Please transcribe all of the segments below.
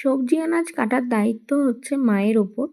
সবজি আনাজ কাটার দায়িত্ব হচ্ছে মায়ের ওপর।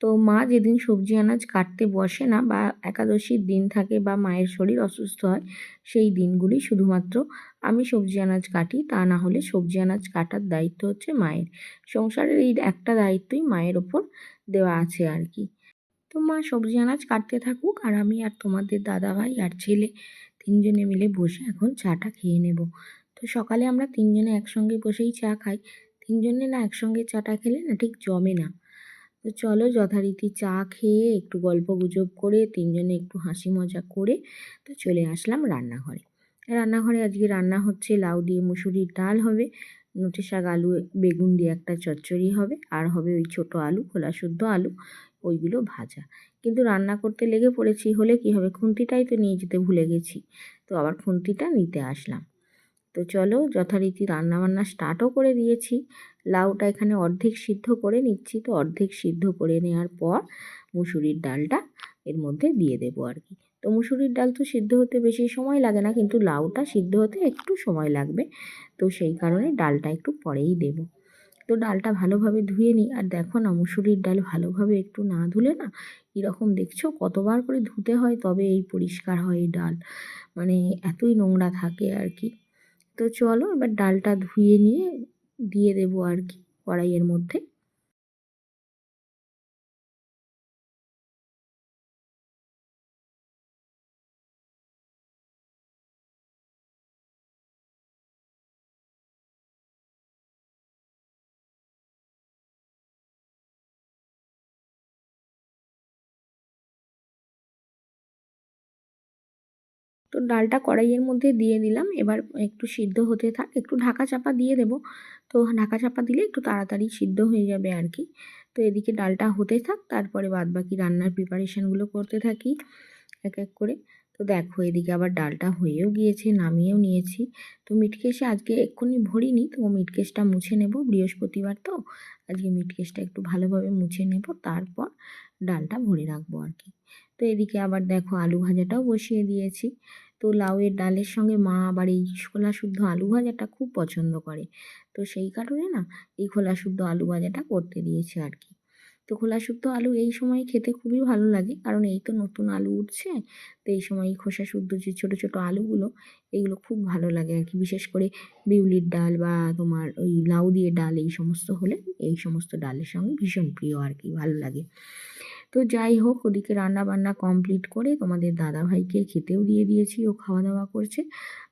তো মা যেদিন সবজি আনাজ কাটতে বসে না বা একাদশীর দিন থাকে বা মায়ের শরীর অসুস্থ হয়, সেই দিনগুলি শুধুমাত্র আমি সবজি আনাজ কাটি, তা না হলে সবজি আনাজ কাটার দায়িত্ব হচ্ছে মায়ের। সংসারের এই একটা দায়িত্বই মায়ের ওপর দেওয়া আছে আর কি। তো মা সবজি আনাজ কাটতে থাকুক আর আমি আর তোমাদের দাদাভাই আর ছেলে তিনজনে মিলে বসে এখন চাটা খেয়ে নেব। তো সকালে আমরা তিনজনে একসঙ্গে বসেই চা খাই। তিনজনে না একসঙ্গে চাটা খেলে না ঠিক জমে না। তো চলো যথারীতি চা খেয়ে একটু গল্প গুজব করে তিনজনে একটু হাসি মজা করে তো চলে আসলাম রান্নাঘরে। রান্নাঘরে আজকে রান্না হচ্ছে লাউ দিয়ে মুসুরির ডাল হবে, নোটে শাক আলু, বেগুন দিয়ে একটা চচ্চড়ি হবে, আর হবে ওই ছোটো আলু, খোলা শুদ্ধ আলু, ওইগুলো ভাজা। কিন্তু রান্না করতে লেগে পড়েছি, হলে কি হবে? খুন্তিটাই তো নিয়ে যেতে ভুলে গেছি। তো আবার খুন্তিটা নিতে আসলাম। তো চলো যথারীতি রান্নাবান্না স্টার্টও করে দিয়েছি। লাউটা এখানে অর্ধেক সিদ্ধ করে নিচ্ছি। তো অর্ধেক সিদ্ধ করে নেওয়ার পর মুসুরির ডালটা এর মধ্যে দিয়ে দেবো আর কি। তো মুসুরির ডাল তো সিদ্ধ হতে বেশি সময় লাগে না, কিন্তু লাউটা সিদ্ধ হতে একটু সময় লাগবে। তো সেই কারণে ডালটা একটু পরেই দেব। তো ডালটা ভালোভাবে ধুয়ে নিই। আর দেখো না, মুসুরির ডাল ভালোভাবে একটু না ধুলে না এরকম দেখছ? কতবার করে ধুতে হয় তবে এই পরিষ্কার হয় এই ডাল। মানে এতই নোংরা থাকে আর কি। তো চলো এবার ডালটা ধুয়ে নিয়ে দিয়ে দেবো আর কি কড়াইয়ের মধ্যে। তো ডালটা কড়াইয়ের মধ্যে দিয়ে দিলাম। এবার একটু সিদ্ধ হতে থাক, একটু ঢাকা চাপা দিয়ে দেবো। তো ঢাকা চাপা দিলে একটু তাড়াতাড়ি সিদ্ধ হয়ে যাবে আর কি। তো এদিকে ডালটা হতে থাক, তারপরে বাদবাকি রান্নার প্রিপারেশানগুলো করতে থাকি এক এক করে। তো দেখো এদিকে আবার ডালটা হয়েও গিয়েছে, নামিয়েও নিয়েছি। তো মিটকেশে আজকে এক্ষুনি ভরিনি, তো মিটকেশটা মুছে নেব। বৃহস্পতিবার তো, আজকে মিটকেশটা একটু ভালোভাবে মুছে নেব, তারপর ডালটা ভরে রাখব আর কি। তো এদিকে আবার দেখো আলু ভাজাটাও বসিয়ে দিয়েছি। তো লাউয়ের ডালের সঙ্গে মা আবার এই খোলা শুদ্ধ আলু ভাজাটা খুব পছন্দ করে। তো সেই কারণে না, এই খোলা শুদ্ধ আলু ভাজাটা করতে দিয়েছে আর কি। তো খোলা শুদ্ধ আলু এই সময় খেতে খুবই ভালো লাগে, কারণ এই তো নতুন আলু উঠছে, তো এই সময় খোসা শুদ্ধ যে ছোটো ছোটো আলুগুলো, এইগুলো খুব ভালো লাগে আর কি। বিশেষ করে বিউলির ডাল বা তোমার ওই লাউ দিয়ে ডাল এই সমস্ত হলে এই সমস্ত ডালের সঙ্গে ভীষণ প্রিয় আর কি, ভালো লাগে। তো যাই হোক, ওদিকে রান্না বান্না কমপ্লিট করে তোমাদের দাদা ভাইকে খেতেও দিয়ে দিয়েছি, ও খাওয়া দাওয়া করছে।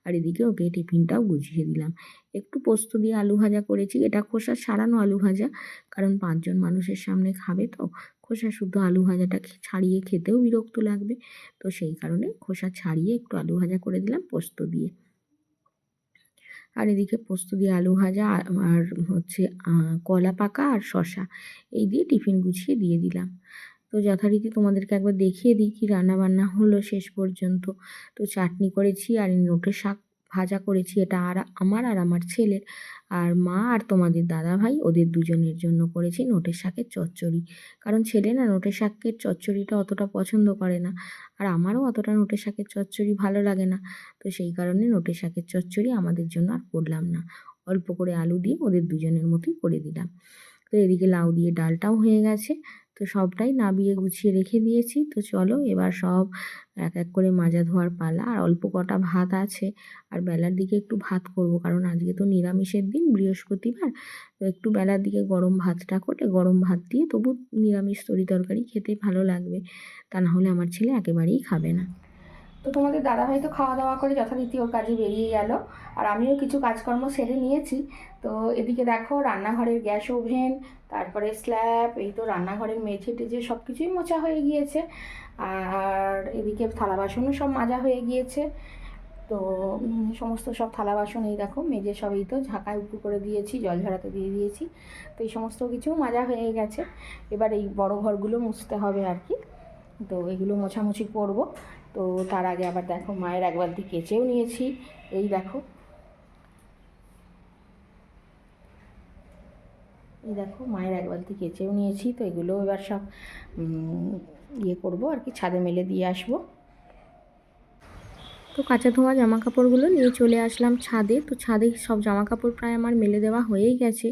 আর এদিকে ওকে টিফিনটাও গুছিয়ে দিলাম। একটু পোস্ত দিয়ে আলু ভাজা করেছি। এটা খোসা ছাড়ানো আলু ভাজা, কারণ পাঁচজন মানুষের সামনে খাবে তো। খোসা শুদ্ধ আলু ভাজাটা ছাড়িয়ে খেতেও বিরক্ত লাগবে। তো সেই কারণে খোসা ছাড়িয়ে একটু আলু ভাজা করে দিলাম পোস্ত দিয়ে। আর এদিকে পোস্ত দিয়ে আলু ভাজা আর হচ্ছে কলা পাকা আর শশা এই দিয়ে টিফিন গুছিয়ে দিয়ে দিলাম। তো যথারীতি তোমাদেরকে একবার দেখিয়ে দিই কি রান্নাবান্না হলো শেষ পর্যন্ত। তো চাটনি করেছি আর নোটের শাক ভাজা করেছি। এটা আর আমার আর আমার ছেলের। আর মা আর তোমাদের দাদা ভাই ওদের দুজনের জন্য করেছি নোটের শাকের চচ্চড়ি। কারণ ছেলে না নোটের শাকের চচ্চড়িটা অতটা পছন্দ করে না। আর আমারও অতটা নোটের শাকের চচ্চড়ি ভালো লাগে না। তো সেই কারণে নোটের শাকের চচ্চড়ি আমাদের জন্য আর করলাম না। অল্প করে আলু দিয়ে ওদের দুজনের মতোই করে দিলাম। তো এদিকে লাউ দিয়ে ডালটাও হয়ে গেছে। তো সবটাই নাবিয়ে গুছিয়ে রেখে দিয়েছি। তো চলো এবার সব এক এক করে মাজা ধোয়ার পালা। আর অল্প কটা ভাত আছে। আর বেলার দিকে একটু ভাত করব। কারণ আজকে তো নিরামিষের দিন, বৃহস্পতিবার। তো একটু বেলার দিকে গরম ভাতটা করে গরম ভাত দিয়ে তবু নিরামিষ তরি তরকারি খেতে ভালো লাগবে। তা না হলে আমার ছেলে একেবারেই খাবে না। তো তোমাদের দাদাভাই তো খাওয়া দাওয়া করে যথারীতি ওর কাজে বেরিয়ে গেল। আর আমিও কিছু কাজকর্ম সেরে নিয়েছি। তো এদিকে দেখো রান্নাঘরের গ্যাস ওভেন, তারপরে স্ল্যাব, এই তো রান্নাঘরের মেঝে টেঝে সব কিছুই মোছা হয়ে গিয়েছে। আর এদিকে থালা বাসনও সব মাজা হয়ে গিয়েছে। তো সমস্ত সব থালা বাসন এই দেখো মেজে সব এই তো ঝাঁকায় উঁচু করে দিয়েছি, জল ঝরাতে দিয়ে দিয়েছি। তো এই সমস্ত কিছু মাজা হয়ে গেছে। এবার এই বড় ঘরগুলো মুছতে হবে আর কি। তো এগুলো মোছামুছি করব। তো তার আগে আবার দেখো মায়ের এক বালতি কেচেও নিয়েছি। এই দেখো। এই দেখো, মায়ের এক বালতি কেচেও নিয়েছি। তো এগুলো এবার সব ইয়ে করব আর কি, ছাদে মেলে দিয়ে আসব। তো কাঁচা ধোয়া জামা কাপড়গুলো নিয়ে চলে আসলাম ছাদে। তো ছাদে সব জামা কাপড় প্রায় আমার মেলে দেওয়া হয়েই গেছে।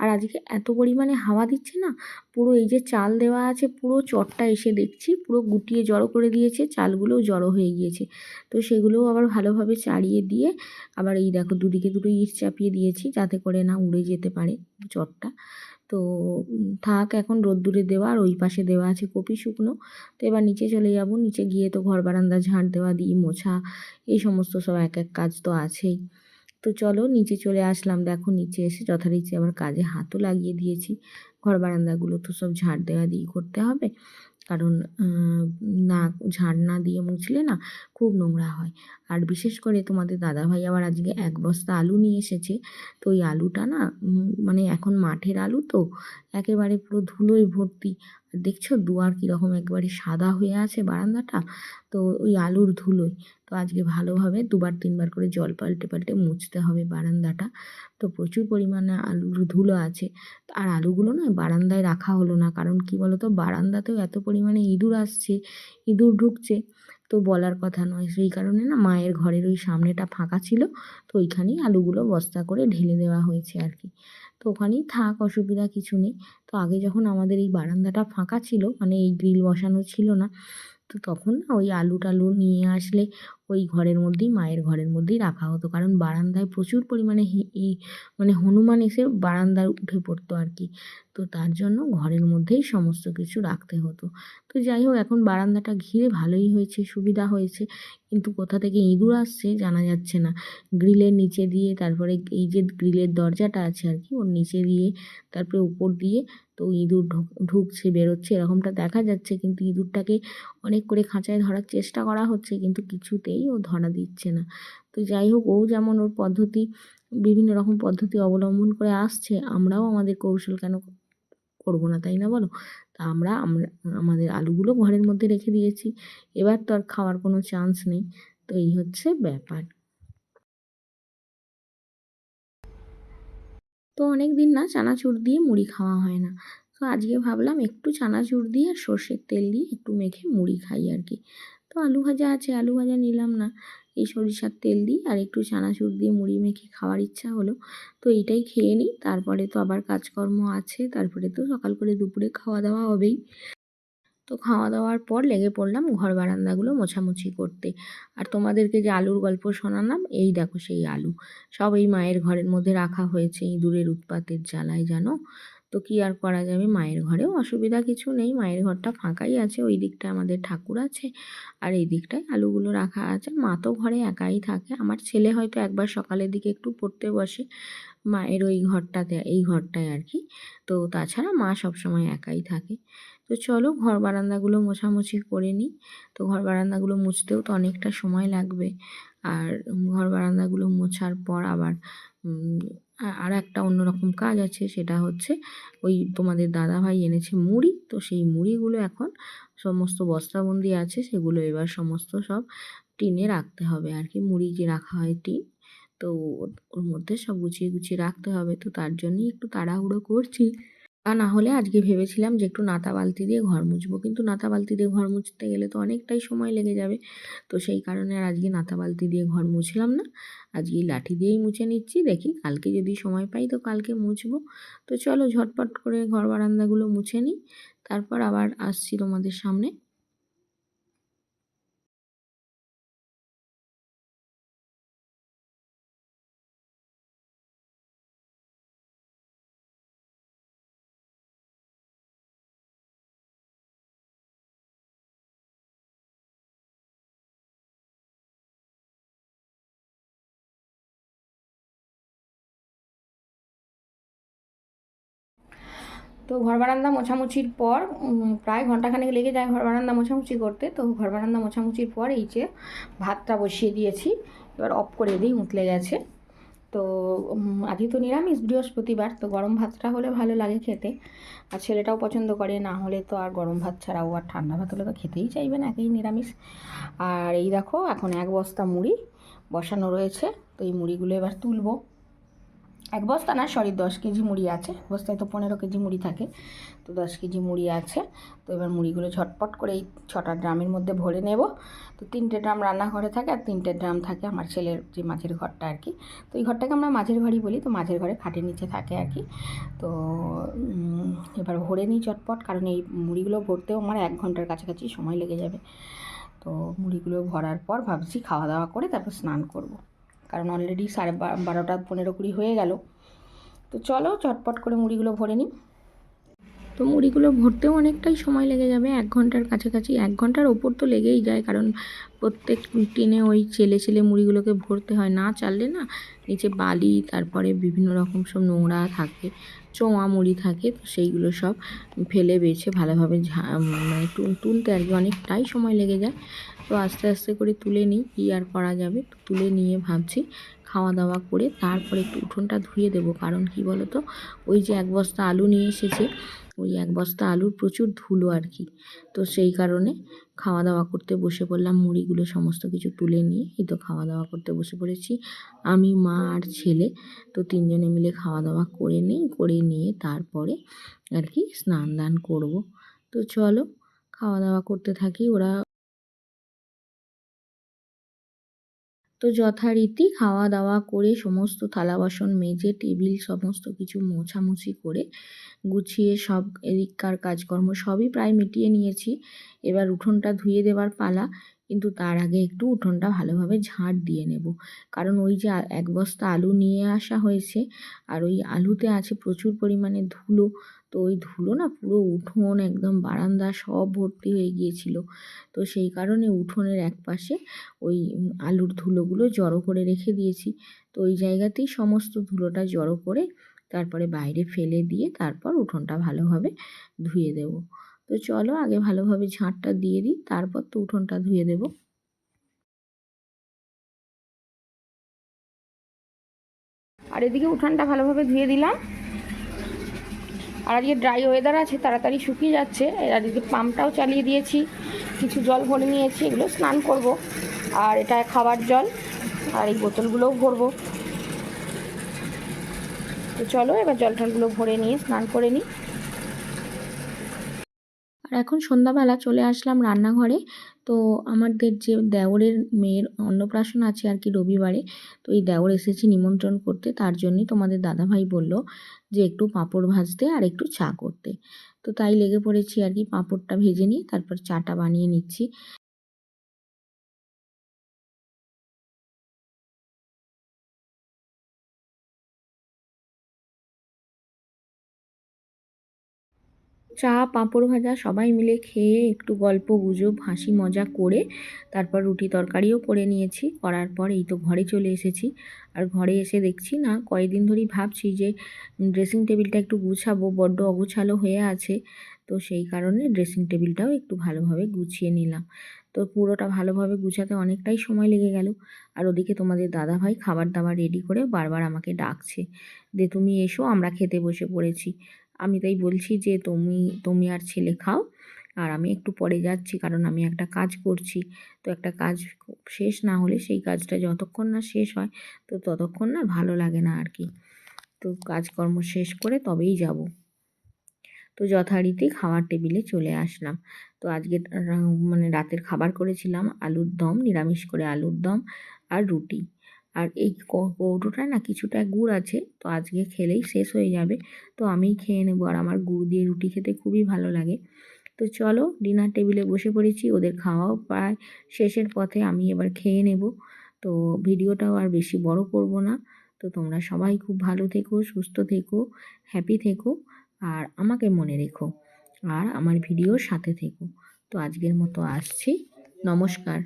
আর আজকে এত পরিমাণে হাওয়া দিচ্ছে না, পুরো এই যে চাল দেওয়া আছে, পুরো চটটা এসে দেখছি, পুরো গুটিয়ে জড়ো করে দিয়েছে, চালগুলোও জড়ো হয়ে গিয়েছে। তো সেগুলোও আবার ভালোভাবে চাড়িয়ে দিয়ে আবার এই দেখো দুদিকে দুটো ইট চাপিয়ে দিয়েছি, যাতে করে না উড়ে যেতে পারে চটটা। তো থাক এখন রোদ্দুরে দেওয়া আর ওই পাশে দেওয়া আছে কপি শুকনো। তো এবার নিচে চলে যাব, নিচে গিয়ে তো ঘর বারান্দা ঝাঁট দেওয়া, দিই, মোছা, এই সমস্ত সব এক এক কাজ তো আছেই। তো চলো নিচে চলে আসলাম, দেখো নিচে এসে যথারীতি আমার কাজে হাতও লাগিয়ে দিয়েছি। ঘর বারান্দাগুলো তো সব ঝাড় দেওয়া দিয়ে করতে হবে। কারণ না ঝাড় না দিয়ে মুছলে না খুব নোংরা হয়। আর বিশেষ করে তোমাদের দাদাভাই আবার আজকে এক বস্তা আলু নিয়ে এসেছে। তো ওই আলুটা না মানে এখন মাঠের আলু তো, একেবারে পুরো ধুলোয় ভর্তি। দেখছ দুয়ার কীরকম একবারে সাদা হয়ে আছে বারান্দাটা? তো ওই আলুর ধুলোয়। তো আজকে ভালোভাবে দুবার তিনবার করে জল পাল্টে পাল্টে মুছতে হবে বারান্দাটা। তো প্রচুর পরিমাণে আলুর ধুলো আছে। আর আলুগুলো না বারান্দায় রাখা হলো না। কারণ কি বলো তো বারান্দাতেও এত পরিমাণে ইঁদুর আসছে, ইঁদুর ঢুকছে। তো বলার কথা নয়। সেই কারণে না মায়ের ঘরের ওই সামনেটা ফাঁকা ছিল, তো ওইখানেই আলুগুলো বস্তা করে ঢেলে দেওয়া হয়েছে আর কি। তো ওখানেই থাক, অসুবিধা কিছু নেই। তো আগে যখন আমাদের এই বারান্দাটা ফাঁকা ছিল মানে এই গ্রিল বসানো ছিল না, তো তখন ওই আলু টালু নিয়ে আসলে ওই ঘরের মধ্যেই, মায়ের ঘরের মধ্যেই রাখা হতো। কারণ বারান্দায় প্রচুর পরিমাণে মানে হনুমান এসে বারান্দায় উঠে পড়তো আর কি। তো তার জন্য ঘরের মধ্যেই সমস্ত কিছু রাখতে হতো। তো যাই হোক, এখন বারান্দাটা ঘিরে ভালোই হয়েছে, সুবিধা হয়েছে। কিন্তু কোথা থেকে ইঁদুর আসছে জানা যাচ্ছে না। গ্রিলের নিচে দিয়ে, তারপরে এই যে গ্রিলের দরজাটা আছে আর কি, ওর নিচে দিয়ে, তারপরে উপর দিয়ে তো ইঁদুর ঢুক, ঢুকছে, বেরোচ্ছে, এরকমটা দেখা যাচ্ছে। কিন্তু ইঁদুরটাকে অনেক করে খাঁচায় ধরার চেষ্টা করা হচ্ছে। কিন্তু কিছুতেই ও ধরা দিচ্ছে না। তো যাই হোক, ও যেমন ওর পদ্ধতি, বিভিন্ন রকম পদ্ধতি অবলম্বন করে আসছে, আমরাও আমাদের কৌশল কেন করব না, তাই না বলো? তা আমরা আমরা, আমাদের আলুগুলো ঘরের মধ্যে রেখে দিয়েছি, এবার তো আর খাওয়ার কোনো চান্স নেই। তো এই হচ্ছে ব্যাপার। তো অনেক দিন না চানাচুর দিয়ে মুড়ি খাওয়া হয় না। তো আজকে ভাবলাম একটু চানাচুর দিয়ে আর সর্ষের তেল দিয়ে একটু মেখে মুড়ি খাই আর কি। তো আলু ভাজা আছে, আলু ভাজা নিলাম না। এই সরিষার তেল দিই আর একটু চানাচুর দিয়ে মুড়ি মেখে খাওয়ার ইচ্ছা হলো। তো এইটাই খেয়ে নিই, তারপরে তো আবার কাজকর্ম আছে, তারপরে তো সকাল করে দুপুরে খাওয়া দাওয়া হবেই। তো খাওয়া দাওয়ার পর লেগে পড়লাম ঘর বারান্দাগুলো মোছামুছি করতে। আর তোমাদেরকে যে আলুর গল্প শোনালাম, এই দেখো সেই আলু। সব এই মায়ের ঘরের মধ্যে রাখা হয়েছে ইঁদুরের উৎপাতের জ্বালায় জানো? তো কি আর করা যাবে? মায়ের ঘরেও অসুবিধা কিছু নেই। মায়ের ঘরটা ফাঁকাই আছে, ওই দিকটায় আমাদের ঠাকুর আছে আর এই দিকটায় আলুগুলো রাখা আছে। মা তো ঘরে একাই থাকে। আমার ছেলে হয়তো একবার সকালের দিকে একটু পড়তে বসে মায়ের ওই ঘরটাতে, এই ঘরটায় আর কি। তো তাছাড়া মা সবসময় একাই থাকে। তো চলো ঘর বারান্দাগুলো মোছামুছি করে নিই। তো ঘর বারান্দাগুলো মুছতেও তো অনেকটা সময় লাগবে। আর ঘর বারান্দাগুলো মোছার পর আবার আর একটা অন্যরকম কাজ আছে, সেটা হচ্ছে ওই তোমাদের দাদাভাই এনেছে মুড়ি। তো সেই মুড়িগুলো এখন সমস্ত বস্তাবন্দি আছে, সেগুলো এবার সমস্ত সব টিনে রাখতে হবে। আর কি মুড়ি যে রাখা হয় টিন, তো ওর- মধ্যে সব গুছিয়ে গুছিয়ে রাখতে হবে। তো তার জন্যই একটু তাড়াহুড়ো করছি। তা না হলে আজকে ভেবেছিলাম যে একটু নাতা বালতি দিয়ে ঘর মুছবো। কিন্তু নাতা বালতি দিয়ে ঘর মুছতে গেলে তো অনেকটাই সময় লেগে যাবে। তো সেই কারণে আর আজকে নাতা বালতি দিয়ে ঘর মুছলাম না। আজকে লাঠি দিয়েই মুছে নিচ্ছি। দেখি কালকে যদি সময় পাই তো কালকে মুছবো। তো চলো ঝটপট করে ঘর বারান্দাগুলো মুছে নিই। তারপর আবার আসছি তোমাদের সামনে। তো ঘর বারান্দা মোছামুছির পর প্রায় ঘন্টাখানেক লেগে যায় ঘর বারান্দা মোছামুছি করতে। তো ঘর বারান্দা মোছামুছির পর এই যে ভাতটা বসিয়ে দিয়েছি, এবার অফ করে দিই, উতলে গেছে। তো আজকে তো নিরামিষ, বৃহস্পতিবার, তো গরম ভাতটা হলে ভালো লাগে খেতে। আর ছেলেটাও পছন্দ করে, না হলে তো আর গরম ভাত ছাড়াও আর ঠান্ডা ভাত হলে তো খেতেই চাইবে না একেই নিরামিষ। আর এই দেখো, এখন এক বস্তা মুড়ি বসানো রয়েছে, তো এই মুড়িগুলো এবার তুলবো। এক বস্তা না, সরি, দশ কেজি মুড়ি আছে। বস্তায় তো পনেরো কেজি মুড়ি থাকে, তো দশ কেজি মুড়ি আছে। তো এবার মুড়িগুলো ঝটপট করে এই ছটা ড্রামের মধ্যে ভরে নেব। তো তিনটে ড্রাম রান্নাঘরে থাকে আর তিনটে ড্রাম থাকে আমার ছেলের, যে মাঝের ঘরটা আর কি। তো এই ঘরটাকে আমরা মাঝের ঘরই বলি, তো মাঝের ঘরে খাটের নিচে থাকে আর কি। তো এবার ভরে নিই চটপট কারণ এই মুড়িগুলো ভরতেও আমার এক ঘণ্টার কাছাকাছি সময় লেগে যাবে। তো মুড়িগুলো ভরার পর ভাবছি খাওয়া দাওয়া করে তারপর স্নান করব। কারণ অলরেডি সাড়ে বারোটা পনেরো কুড়ি হয়ে গেল। তো চলো চটপট করে মুড়িগুলো ভরে নিই। তো মুড়িগুলো ভরতেও অনেকটাই সময় লেগে যাবে, এক ঘণ্টার কাছাকাছি। এক ঘণ্টার ওপর তো লেগেই যায়, কারণ প্রত্যেক টিনে ওই ছেলে ছেলে মুড়িগুলোকে ভরতে হয়। না চাললে না নিচে বালি, তারপরে বিভিন্ন রকম সব নোংরা থাকে। চোঁয়া মুড়ি থাকে, তো সেইগুলো সব ফেলে বেছে ভালোভাবে মানে তুল- তুলতে আর কি অনেকটাই সময় লেগে যায়। তো আস্তে আস্তে করে তুলে নিই, কী আর করা যাবে? তুলে নিয়ে ভাবছি খাওয়া দাওয়া করে তারপরে একটু উঠোনটা ধুয়ে দেবো। কারণ কি বলো তো ওই যে এক বস্তা আলু নিয়ে এসেছে ওই এক বস্তা আলুর প্রচুর ধুলো আর কি। তো সেই কারণে খাওয়া দাওয়া করতে বসে পড়লাম, মুড়িগুলো সমস্ত কিছু তুলে নিয়ে। এই তো খাওয়া দাওয়া করতে বসে পড়েছি। আমি, মা আর ছেলে তো তিনজনে মিলে খাওয়া দাওয়া করে নিই, করে নিয়ে তারপরে আর কি স্নান দান করব। তো চলো খাওয়া দাওয়া করতে থাকি। ওরা তো যথারীতি খাওয়া দাওয়া করে সমস্ত থালা বাসন মেজে, টেবিল সমস্ত কিছু মোছামুছি করে গুছিয়ে সব এদিককার কাজকর্ম সবই প্রায় মিটিয়ে নিয়েছি। এবার উঠোনটা ধুয়ে দেওয়ার পালা, কিন্তু তার আগে একটু উঠোনটা ভালোভাবে ঝাঁট দিয়ে নেব। কারণ ওই যে এক বস্তা আলু নিয়ে আসা হয়েছে, আর ওই আলুতে আছে প্রচুর পরিমাণে ধুলো তো ওই ধুলো না পুরো উঠোন একদম বারান্দা সব ভর্তি হয়ে গিয়েছিল। তো সেই কারণে উঠোনের এক পাশে ওই আলুর ধুলোগুলো জড়ো করে রেখে দিয়েছি। তো ওই জায়গাতেই সমস্ত ধুলোটা জড়ো করে তারপরে বাইরে ফেলে দিয়ে তারপর উঠোনটা ভালোভাবে ধুয়ে দেব। তো চলো আগে ভালোভাবে ঝাঁটটা দিয়ে দিই, তারপর তো উঠোনটা ধুয়ে দেব। আর এদিকে উঠানটা ভালোভাবে ধুয়ে দিলাম। আর আজকে ড্রাই ওয়েদার আছে, তাড়াতাড়ি শুকিয়ে যাচ্ছে। আর আজকে পাম্পটাও চালিয়ে দিয়েছি, কিছু জল ভরে নিয়েছি, এগুলো স্নান করব। আর এটা খাবার জল, আর এই বোতলগুলোও ভরবো। তো চলো, এবার জল টলগুলো ভরে নিয়ে স্নান করে নিই। আর এখন সন্ধ্যাবেলা চলে আসলাম রান্নাঘরে। তো আমাদের যে দেওরের মেয়ের অন্নপ্রাশন আছে আর কি রবিবারে, তো এই দেওর এসেছে নিমন্ত্রণ করতে। তার জন্যই তোমাদের দাদাভাই বলল যে একটু পাঁপড় ভাজতে আর একটু চা করতে। তো তাই লেগে পড়েছি আর কি, পাঁপড়টা ভেজে নিই তারপর চাটা বানিয়ে নিচ্ছি। চা, পাঁপড় ভাজা সবাই মিলে খেয়ে একটু গল্প, গুজব, হাসি, মজা করে তারপর রুটি তরকারিও করে নিয়েছি। করার পর এই তো ঘরে চলে এসেছি। আর ঘরে এসে দেখছি না, কয়েকদিন ধরেই ভাবছি যে ড্রেসিং টেবিলটা একটু গুছাবো, বড্ড অগুছালো হয়ে আছে। তো সেই কারণে ড্রেসিং টেবিলটাও একটু ভালোভাবে গুছিয়ে নিলাম। তো পুরোটা ভালোভাবে গুছাতে অনেকটাই সময় লেগে গেল। আর ওদিকে তোমাদের দাদাভাই খাবার দাবার রেডি করে বারবার আমাকে ডাকছে যে, তুমি এসো, আমরা খেতে বসে পড়েছি। আমি তাই বলছি যে তুমি তুমি আর ছেলে খাও, আর আমি একটু পরে যাচ্ছি কারণ আমি একটা কাজ করছি। তো একটা কাজ শেষ না হলে সেই কাজটা যতক্ষণ না শেষ হয়, তো ততক্ষণ না ভালো লাগে না আর কি। তো কাজকর্ম শেষ করে তবেই যাব। তো যথারীতি খাওয়ার টেবিলে চলে আসলাম। তো আজকে মানে রাতের খাবার করেছিলাম আলুর দম, নিরামিষ করে আলুর দম আর রুটি। আর এই কৌ- কৌটোটায় না কিছুটা গুড় আছে, তো আজকে খেলেই শেষ হয়ে যাবে। তো আমিই খেয়ে নেব। আর আমার গুড় দিয়ে রুটি খেতে খুবই ভালো লাগে। তো চলো, ডিনার টেবিলে বসে পড়েছি। ওদের খাওয়াও প্রায় শেষের পথে আমি এবার খেয়ে নেব। তো ভিডিওটাও আর বেশি বড় করব না। তো তোমরা সবাই খুব ভালো থেকো, সুস্থ থেকো, হ্যাপি থেকো, আর আমাকে মনে রেখো। আর আমার ভিডিওর সাথে থেকো। তো আজকের মতো আসছি। নমস্কার।